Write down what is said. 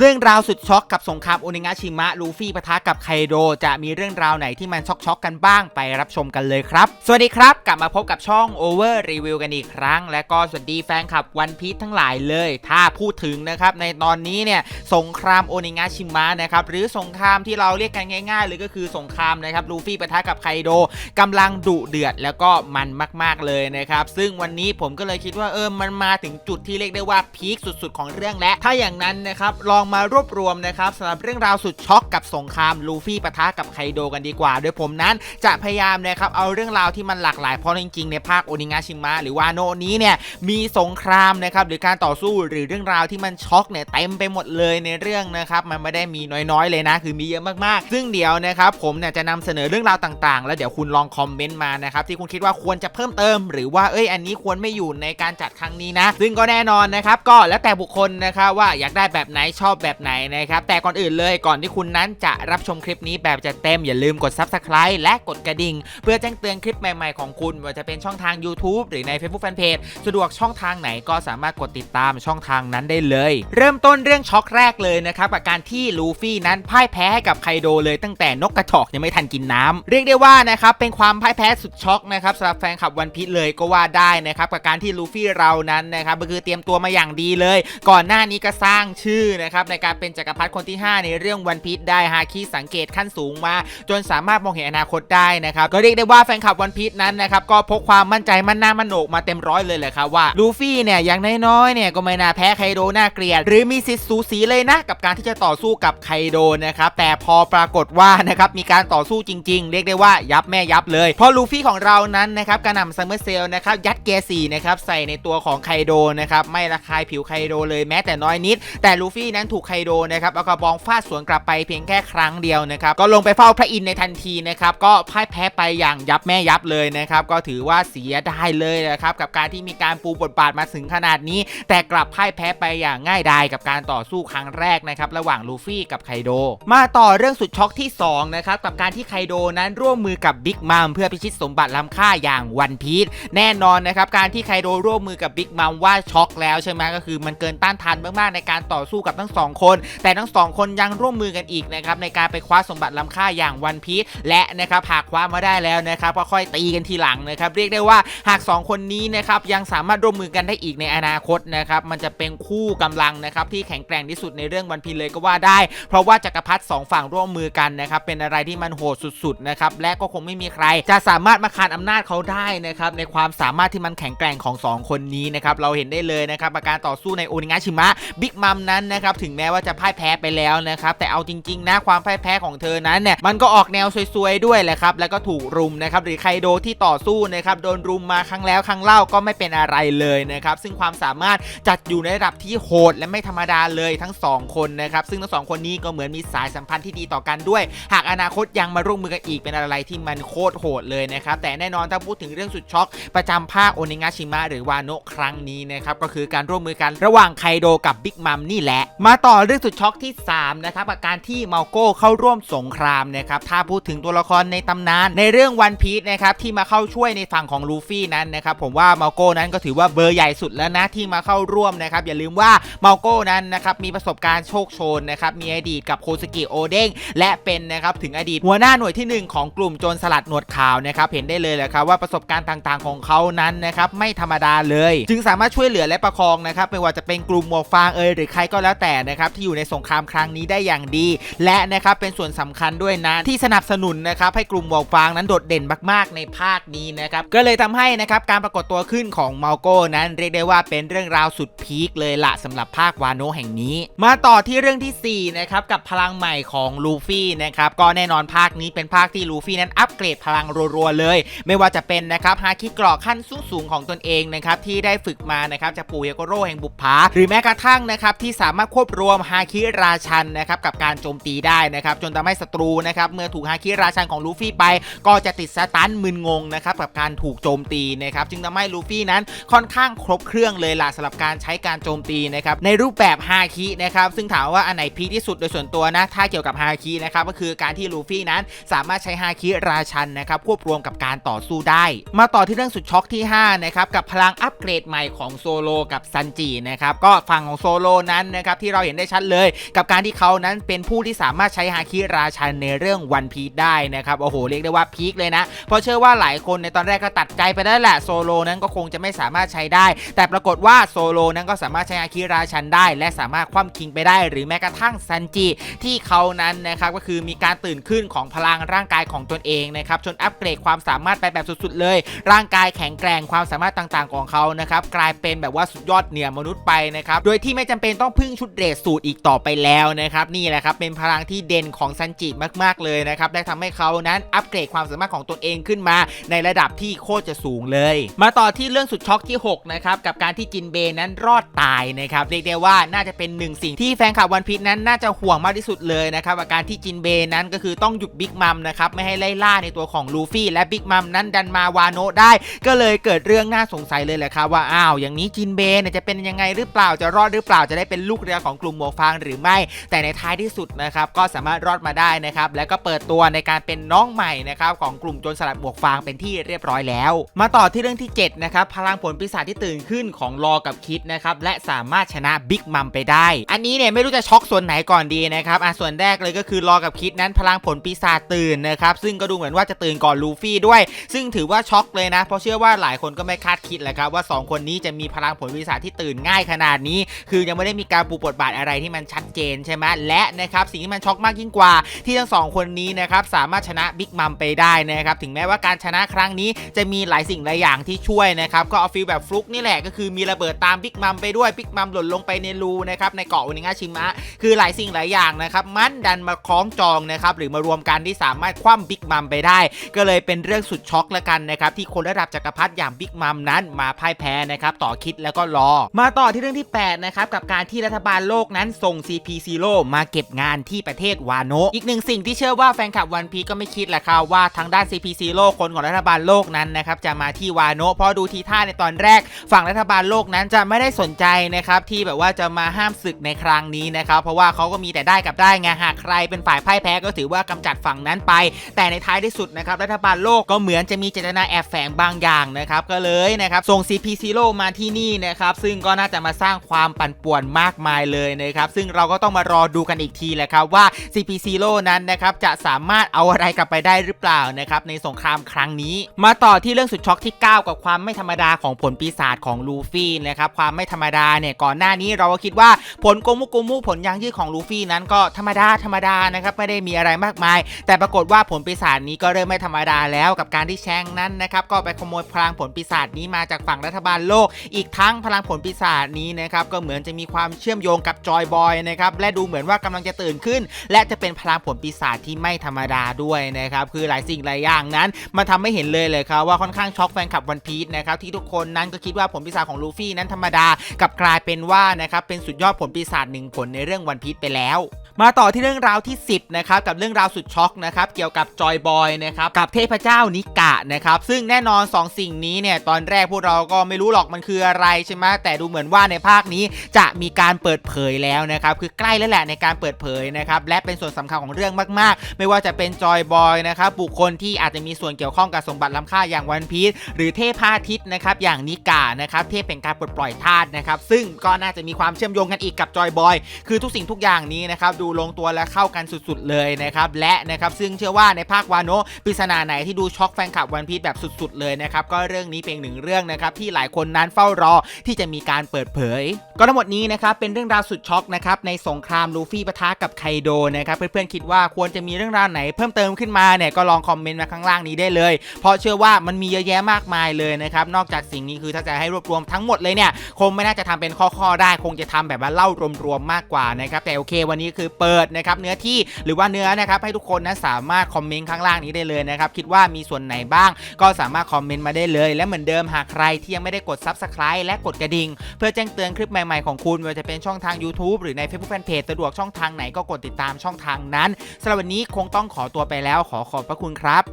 เรื่องราวสุดช็อกกับสงครามโอนิงาชิมะลูฟี่ปะทะกับไคโด จะมีเรื่องราวไหนที่มันช็อกช็อกๆกันบ้างไปรับชมกันเลยครับ สวัสดีครับ กลับมาพบกับช่อง Over Review กันอีกครั้ง และก็สวัสดีแฟนคลับวันพี e ทั้งหลายเลย ถ้าพูดถึงนะครับในตอนนี้เนี่ยสงครามโอนิงาชิมะนะครับหรือสงครามที่เราเรียกกันง่ายๆเลยก็คือสงครามนะครับลูฟี่ปะทะกับไคโดกำลังดุเดือดแล้วก็มันมาก ๆเลยนะครับซึ่งวันนี้ผมก็เลยคิดว่าเออมันมาถึงจุดที่เรียกได้ว่าพีคสุด ๆ ของเรื่องและถ้าอย่างนั้นนะครับลองมารวบรวมนะครับสำหรับเรื่องราวสุดช็อกกับสงครามลูฟี่ปะทะกับไคโดกันดีกว่า โดยผมนั้นจะพยายามนะครับเอาเรื่องราวที่มันหลากหลายเพราะจริงๆในภาคโอนิงาชิมะหรือวาโนนี้เนี่ยมีสงครามนะครับหรือการต่อสู้หรือเรื่องราวที่มันช็อกเนี่ยเต็มไปหมดเลยในเรื่องนะครับมันไม่ได้มีน้อยๆเลยนะ คือมีเยอะมากๆ ซึ่งเดี๋ยวนะครับผมเนี่ยจะนำเสนอเรื่องราวต่างๆ แล้วเดี๋ยวคุณลองคอมเมนต์มานะครับที่คุณคิดว่าควรจะเพิ่มเติม หรือว่าเอ้ยอันนี้ควรไม่อยู่ในการจัดครั้งนี้นะ ซึ่งก็แน่นอนนะครับก็แล้วแต่บุคคลนะครับว่าอยากได้แบบไหนชอบแบบไหนนะครับ แต่ก่อนอื่นเลยก่อนที่คุณนั้นจะรับชมคลิปนี้แบบจะเต็มอย่าลืมกด Subscribe และกดกระดิ่ง เพื่อแจ้งเตือนคลิปใหม่ๆของคุณว่าจะเป็นช่องทาง YouTube หรือใน Facebook Fanpage สะดวกช่องทางไหนก็สามารถกดติดตามช่องทางนั้นได้เลย เริ่มต้นเรื่องช็อกแรกเลยนะครับกับการที่ลูฟี่นั้นพ่ายแพ้ให้กับไคโดเลยตั้งแต่นกกระจอกยังไม่ทันกินน้ำเรียกได้ว่านะครับเป็นความพ่ายแพ้สุดช็อกนะครับสำหรับแฟนคลับวันพีชเลยก็ว่าได้นะครับกับการที่ลูฟี่เรานั้นนะครับก็คือเตรียมตัวมาอย่างดีเลย ก่อนหน้านี้ก็สร้างชื่อนะครับในการเป็นจักรพรรดิคนที่ 5 ในเรื่องวันพีชได้ฮาคิสังเกตขั้นสูงมา จนสามารถมองเห็นอนาคตได้นะครับก็เรียกได้ว่าแฟนคลับวันพีชนั้นนะครับก็พกความมั่นใจมั่นหน้ามั่นโหนกมาเต็มร้อยเลยแหละครับว่าลูฟี่เนี่ยอย่างน้อยๆเนี่ยก็ไม่น่าแพ้ไคโดน่าเกลียดหรือมีสิทธิ์สูสีเลยนะ กับการที่จะต่อสู้กับไคโดนะครับแต่พอปรากฏว่านะครับมีการต่อสู้จริง ๆ เรียกได้ว่ายับแม่ยับเลยเพราะลูฟี่ของเรานั้นนะครับกระหน่ำซัมเมอร์เซลนะครับยัดเกียร์สี่นะครับใส่ในตัวของไคโดนะครับไม่ระคายผิวไคโดเลยแม้แต่น้อยนิด แต่ลูฟี่นั้นถูกไคโดนะครับเอากระบองฟาดสวนกลับไปเพียงแค่ครั้งเดียวนะครับก็ลงไปเฝ้าพระอินทร์ในทันทีนะครับก็พ่ายแพ้ไปอย่างยับแม่ยับเลยนะครับก็ถือว่าเสียได้เลยนะครับกับการที่มีการปูบทบาทมาถึงขนาดนี้ แต่กลับพ่ายแพ้ไปอย่างง่ายดายกับการต่อสู้ครั้งแรกนะครับระหว่างลูฟี่กับไคโด มาต่อเรื่องสุดช็อกที่2นะครับกับการที่ไคโดนั้นร่วมมือกับบิ๊กมัมเพื่อพิชิตสมบัติล้ำค่าอย่างวันพีชแน่นอนนะครับการที่ไคโดร่วมมือกับบิ๊กมัมว่าช็อกแล้วใช่ไหมก็คือมันเกินต้านทานมากๆในการต่อสู้กับทั้งสองคน แต่ทั้งสองคนยังร่วมมือกันอีกนะครับในการไปคว้าสมบัติล้ำค่าอย่างวันพีชและนะครับหากคว้ามาได้แล้วนะครับก็ค่อยตีกันทีหลังนะครับเรียกได้ว่าหากสองคนนี้นะครับยังสามารถร่วมมือกันได้อีกในอนาคตนะครับมันจะเป็นคู่กำลังนะครับที่แข็งแกร่งที่สุดในเรื่องวันพีชเลยก็ว่าได้ เพราะว่าจักรพรรดิสองฝั่งร่วมมือกันนะครับเป็นอะไรที่มันโหดสุดๆนะครับและก็คงไม่มีใคร จะสามารถมาคานอำนาจเขาได้นะครับในความสามารถที่มันแข็งแกร่งของสองคนนี้นะครับเราเห็นได้เลยนะครับกับการต่อสู้ในโอนิงาชิมะบิ๊กมัมนั้นนะครับถึงแม้ว่าจะพ่ายแพ้ไปแล้วนะครับแต่เอาจริง ๆ นะความพ่ายแพ้ของเธอนั้นเนี่ยมันก็ออกแนวซวยๆด้วยแหละครับแล้วก็ถูกรุมนะครับหรือไคโดที่ต่อสู้นะครับโดนรุมมาครั้งแล้วครั้งเล่าก็ไม่เป็นอะไรเลยนะครับซึ่งความสามารถจัดอยู่ในระดับที่โหดและไม่ธรรมดาเลยทั้งสองคนนะครับซึ่งทั้งสองคนนี้ก็เหมือนมีสายสัมพันธ์ที่ดีต่อกันด้วย หากอนาคตยังมาร่วมมือกันอีกเป็นอะไรที่มันโคตรโหดเลยนะครับแต่แน่นอนถ้าพูดถึงเรื่องสุดช็อกประจำภาคโอนิงาชิมะหรือวาโนะครั้งนี้นะครับก็คือการร่วมมือกันระหว่างไคโดกับบิ๊กมัมนี่แหละ มาต่อเรื่องสุดช็อกที่ 3 นะครับกับการที่เมาโก้เข้าร่วมสงครามนะครับถ้าพูดถึงตัวละครในตำนาน ในเรื่องวันพีชนะครับที่มาเข้าช่วยในฝั่งของลูฟี่นั้นนะครับผมว่าเมาโก้นั้นก็ถือว่าเบอร์ใหญ่สุดแล้วนะที่มาเข้าร่วมนะครับอย่าลืมว่าเมาโก้นั้นนะครับมีประสบการณ์โชคโชนนะครับมีอดีตกับโคสกิโอเด้งและเป็นนะครับถึงอดีตหัวหน้าหน่วยที่หนึ่งของกลุ่มโจรสลัดหนวดขาวนะครับเห็นได้เลยแหละครับว่าประสบการณ์ต่างๆ ของเขานั้นนะครับไม่ธรรมดาเลย จึงสามารถช่วยเหลือและประคองนะครับไม่ว่าจะเป็นกลุ่มหมวกฟางเอยหรือใครก็แล้วแต่นะครับที่อยู่ในสงครามครั้งนี้ได้อย่างดี และนะครับเป็นส่วนสำคัญด้วยนะที่สนับสนุนนะครับให้กลุ่มหมวกฟางนั้นโดดเด่นมาก ๆ ในภาคนี้นะครับก็เลยทำให้นะครับการปรากฏตัวขึ้นของมาโก้นั้นเรียกได้ว่าเป็นเรื่องราวสุดพีคเลยละสำหรับภาควาโนแห่งนี้ มาต่อที่เรื่องที่4นะครับกับพลังใหม่ของลูฟี่นะครับก็แน่นอนภาคนี้เป็นภาคที่ลูฟี่นั้นอัปเกรดพลังรัวๆเลย ไม่ว่าจะเป็นนะครับฮาคิกรอกขั้นสูงๆของตนเองนะครับที่ได้ฝึกมานะครับจากปู่เยโกโร่แห่งบุปผาหรือแม้กระทั่งนะครับที่สามารถควบรวมฮาคิราชันนะครับกับการโจมตีได้นะครับจนทำให้ศัตรูนะครับเมื่อถูกฮาคิราชันของลูฟี่ไป ก็จะติดสตันมึนงงนะครับกับการถูกโจมตีนะครับจึงทำให้ลูฟี่นั้นค่อนข้างครบเครื่องเลยล่ะสำหรับการใช้การโจมตีนะครับในรูปแบบฮาคินะครับซึ่งถามว่าอันไหนพีที่สุดโดยส่วนตัวนะถ้าเกี่ยวกับฮาคินะครับก็คือการที่ลูฟี่นั้นสามารถใช้ฮาคิราชันนะครับควบรวมกับการต่อสู้ได้ มาต่อที่เรื่องสุดช็อกที่5นะครับกับพลังอัปเกรดใหม่ของโซโลกับซันจินะครับก็ฝั่งของโซโลนั้นนะครับที่เราเห็นได้ชัดเลย กับการที่เขานั้นเป็นผู้ที่สามารถใช้ฮาคิราชันในเรื่องวันพีชได้นะครับโอ้โหเรียกได้ว่าพีคเลยนะ เพราะเชื่อว่าหลายคนในตอนแรกก็ตัดใจไปได้แหละโซโลนั้นก็คงจะไม่สามารถใช้ได้ แต่ปรากฏว่าโซโลนั้นก็สามารถใช้ฮาคิราชันได้ และสามารถคว่ำคิงไปได้ หรือแม้กระทั่งซันจิที่เขานั้นนะครับก็คือมีการตื่นขึ้นของพลังร่างกายของตนเองนะครับจนอัปเกรดความสามารถไปแบบสุดๆเลย ร่างกายแข็งแกร่งความสามารถต่างๆของเขานะครับกลายเป็นแบบว่าสุดยอดเหนือมนุษย์ไปนะครับโดยที่ไม่จำเป็นต้องพึ่งชุดเรสสูตรอีกต่อไปแล้วนะครับนี่แหละครับเป็นพลังที่เด่นของซันจิมากๆเลยนะครับและทำให้เขานั้นอัปเกรดความสามารถของตนเองขึ้นมา ในระดับที่โคตรจะสูงเลย มาต่อที่เรื่องสุดช็อกที่6นะครับกับการที่จินเบย์นั้นรอดตายนะครับเรียกได้ว่าน่าจะเป็นหนึ่งสิ่งที่แฟนคลับวันพีชนั้นน่าจะห่วงมากที่สุดเลยนะครับกับการที่จินเบย์นั้นก็คือต้องหยุดบิ๊กมัมนะครับไม่ให้ไล่ล่าในตัวของลูฟี่และบิ๊กมัมนั้นดันมาวาโนะได้ ก็เลยเกิดเรื่องน่าสงสัยเลยแหละครับว่าอ้าวอย่างนี้จินเบเนี่ยจะเป็นยังไงหรือเปล่าจะรอดหรือเปล่าจะได้เป็นลูกเรือของกลุ่มหมวกฟางหรือไม่ แต่ในท้ายที่สุดนะครับก็สามารถรอดมาได้นะครับแล้วก็เปิดตัวในการเป็นน้องใหม่นะครับของกลุ่มโจรสลัดหมวกฟางเป็นที่เรียบร้อยแล้ว มาต่อที่เรื่องที่7นะครับพลังผลปีศาจที่ตื่นขึ้นของรอกับคิดนะครับและสามารถชนะบิ๊กมัมไปได้ อันนี้เนี่ยไม่รู้จะช็อกส่วนไหนก่อนดีนะครับอะส่วนแรกเลยก็คือรอกับคิดนั้นพลังผลปีศาจตื่นนะครับซึ่งก็ดูเหมือนว่าจะตื่นก่อนลูฟี่ด้วย ซึ่งถือว่าช็อกเลยนะ เพราะเชื่อว่าหลายคนก็ไม่คาดคิดแหละครับว่า 2 คนนี้จะมีพลังผลปีศาจที่ตื่นง่ายขนาดนี้ คือยังไม่ได้มีการปูบทบาทอะไรที่มันชัดเจนใช่ไหมและนะครับสิ่งที่มันช็อกมากยิ่งกว่า ที่ทั้งสองคนนี้นะครับสามารถชนะบิ๊กมัมไปได้นะครับถึงแม้ว่าการชนะครั้งนี้จะมีหลายสิ่งหลายอย่างที่ช่วยนะครับก็เอาฟีลแบบฟลุกนี่แหละก็คือมีระเบิดตามบิ๊กมัมไปด้วยบิ๊กมัมหล่นลงไปในรูนะครับในเกาะวานิงาชิมะคือหลายสิ่งหลายอย่างนะครับมันดันมาคล้องจองนะครับหรือมารวมกันที่สามารถคว่ำบิ๊กมัมไปได้ ก็เลยเป็นเรื่องสุดช็อกละกันนะครับที่คนระดับจักรพรรดิอย่างบิ๊กมัมนั้นมาพ่ายแพ้นะครับต่อคิดแล้วก็รอ มาต่อที่เรื่องที่8นะครับกับการที่รัฐบาลโลกนั้นส่ง CP0 มาเก็บงานที่ประเทศวาโนอีกหนึ่งสิ่งที่เชื่อว่าแฟนคลับวันพีก็ไม่คิดแหละครับว่าทางด้าน CP0 คนของรัฐบาลโลกนั้นนะครับจะมาที่วาโนเพราะดูทีท่าในตอนแรก ฝั่งรัฐบาลโลกนั้นจะไม่ได้สนใจนะครับที่แบบว่าจะมาห้ามศึกในครั้งนี้นะครับเพราะว่าเขาก็มีแต่ได้กับได้ไงหากใครเป็นฝ่ายพ่ายแพ้ก็ถือว่ากำจัดฝั่งนั้นไป แต่ในท้ายที่สุดนะครับรัฐบาลโลกก็เหมือนจะมีเจตนาแอบแฝงบางอย่างนะครับก็เลยนะครับส่ง CP0 มาที่นี่นะครับซึ่งก็น่าจะมาสร้างความปั่นป่วนมากมายเลยนะครับซึ่งเราก็ต้องมารอดูกันอีกทีแหละครับว่า CP0 นั้นนะครับจะสามารถเอาอะไรกลับไปได้หรือเปล่านะครับในสงครามครั้งนี้ มาต่อที่เรื่องสุดช็อกที่ 9 กับความไม่ธรรมดาของผลปีศาจของลูฟี่นะครับความไม่ธรรมดาเนี่ยก่อนหน้านี้เราก็คิดว่าผลโกมุโกมุผลยางยืดของลูฟี่นั้นก็ธรรมดาธรรมดานะครับไม่ได้มีอะไรมากมาย แต่ปรากฏว่าผลปีศาจนี้ก็เริ่มไม่ธรรมดาแล้วกับการที่แชงนั้นนะครับก็ไปขโมยพลังผลปีศาจนี้มาจากฝั่งรัฐบาลโลก อีกทั้งพลังผลปีศาจนี้นะครับก็เหมือนจะมีความเชื่อมโยงกับจอยบอยนะครับและดูเหมือนว่ากำลังจะตื่นขึ้น และจะเป็นพลังผลปีศาจที่ไม่ธรรมดาด้วยนะครับคือหลายสิ่งหลายอย่างนั้นมันทำให้เห็นเลยเลยครับว่าค่อนข้างช็อกแฟนคลับวันพีชนะครับที่ทุกคนนั้นก็คิดว่าผลปีศาจของลูฟี่นั้นธรรมดากับกลายเป็นว่านะครับเป็นสุดยอดผลปีศาจหนึ่งผลในเรื่องวันพีชไปแล้ว มาต่อที่เรื่องราวที่ 10นะครับกับเรื่องราวสุดช็อกนะครับเกี่ยวกับจอยบอยนะครับกับเทพเจ้านิกะนะครับซึ่งแน่นอน 2 สิ่งนี้เนี่ยตอนแรกพวกเราก็ไม่รู้หรอกมันคืออะไรใช่ไหมแต่ดูเหมือนว่าในภาคนี้จะมีการเปิดเผยแล้วนะครับคือใกล้แล้วแหละในการเปิดเผยนะครับและเป็นส่วนสำคัญของเรื่องมาก ๆ ไม่ว่าจะเป็นจอยบอยนะครับบุคคลที่อาจจะมีส่วนเกี่ยวข้องกับสมบัติล้ำค่าอย่างวันพีชหรือเทพพาทิตย์นะครับอย่างนิกะนะครับเทพเป็นการปลดปล่อยธาตุนะครับซึ่งก็น่าจะมีความเชื่อมโยงกันอีกกับจอยบอยคือทุกสิ่งทุกอย่างนี้นะครับดูลงตัวและเข้ากันสุดๆเลยนะครับและนะครับซึ่งเชื่อว่าในภาควาโนะปริศนาไหนที่ดูช็อกแฟนคลับวันพีชแบบสุดๆเลยนะครับก็เรื่องนี้เป็นหนึ่งเรื่องนะครับที่หลายคนนั้นเฝ้ารอที่จะมีการเปิดเผย ก็ทั้งหมดนี้นะครับเป็นเรื่องราวสุดช็อกนะครับในสงครามลูฟี่ปะทะกับไคโดนะครับเพื่อนๆคิดว่าควรจะมีเรื่องราวไหนเพิ่มเติมขึ้นมาเนี่ยก็ลองคอมเมนต์มาข้างล่างนี้ได้เลย เพราะเชื่อว่ามันมีเยอะแยะมากมายเลยนะครับนอกจากสิ่งนี้คือถ้าจะให้รวบรวมทั้งหมดเลยเนี่ยคงไม่น่าจะทำเป็นข้อๆได้คงจะทำแบบว่าเล่ารวมๆมากกว่านะครับแต่โอเควันนี้คือเปิดนะครับเนื้อที่หรือว่าเนื้อนะครับให้ทุกคนนั้นสามารถคอมเมนต์ข้างล่างนี้ได้เลยนะครับคิดว่ามีส่วนไหนบ้าง ก็สามารถคอมเมนต์มาได้เลย และเหมือนเดิมหากใครที่ยังไม่ได้กด Subscribe และกดกระดิ่งเพื่อแจ้งเตือนคลิปใหม่ๆของคุณว่าจะเป็นช่องทาง YouTube หรือใน Facebook Fanpage สะดวกช่องทางไหนก็กดติดตามช่องทางนั้นสำหรับวันนี้คงต้องขอตัวไปแล้วขอขอบพระคุณครับ